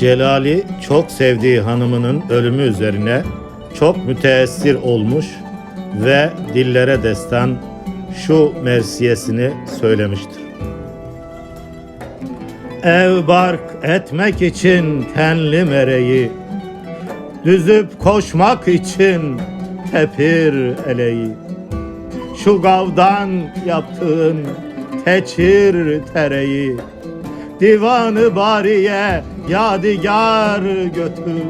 Celali çok sevdiği hanımının ölümü üzerine çok müteessir olmuş ve dillere destan şu mersiyesini söylemiştir. Ev bark etmek için tenli mereyi, Düzüp koşmak için tepir eleği. Şu gavdan yaptığın teçir tereyi, Divanı bariye yadigar götür.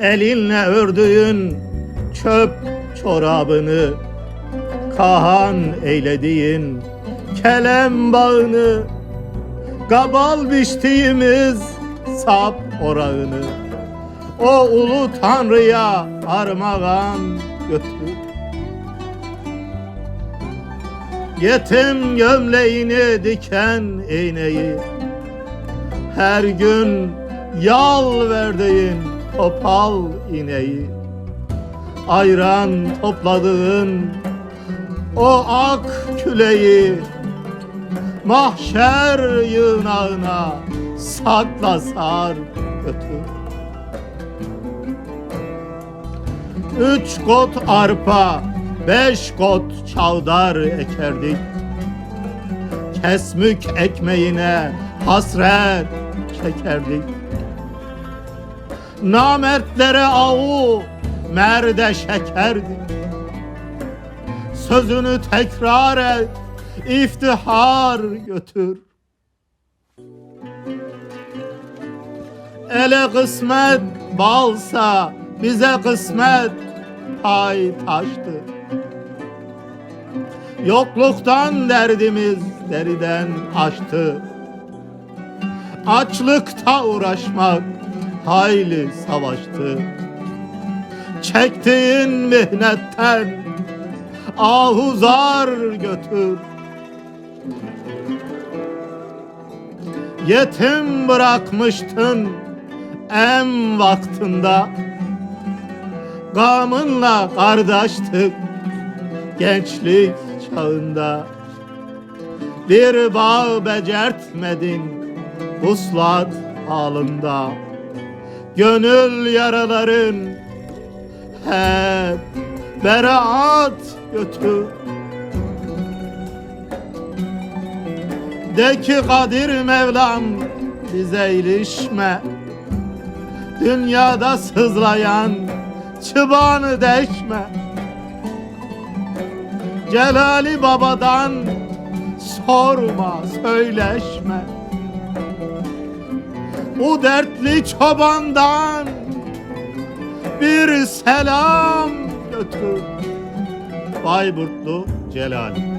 Elinle ördüğün çöp çorabını, Kahan eylediğin kelem bağını, Gabal biçtiğimiz sap orağını, O ulu tanrıya armağan götür. Yetim gömleğini diken iğneyi. Her gün yal verdiğin topal ineği Ayran topladığın o ak küleyi Mahşer yığınağına sakla sar götür Üç kot arpa, beş kot çavdar ekerdik. Kesmük ekmeğine hasret çekerdik. Namertlere avu, merde şekerdik. Sözünü tekrar et, iftihar götür. Ele kısmet balsa bize kısmet pay taştı. Yokluktan derdimiz deriden aştı. Açlıkta uğraşmak hayli savaştı. Çektiğin mihnetten ahuzar götür. Yetim bırakmıştın en vaktinde Gamınla kardeştik gençlik çağında Bir bağ becertmedin vuslat halında. Gönül yaraların hep beraat götür De ki Kadir Mevlam bize ilişme Dünyada sızlayan çıbanı deşme Celali babadan sorma söyleşme. Bu dertli çobandan bir selam götür Bayburtlu Celali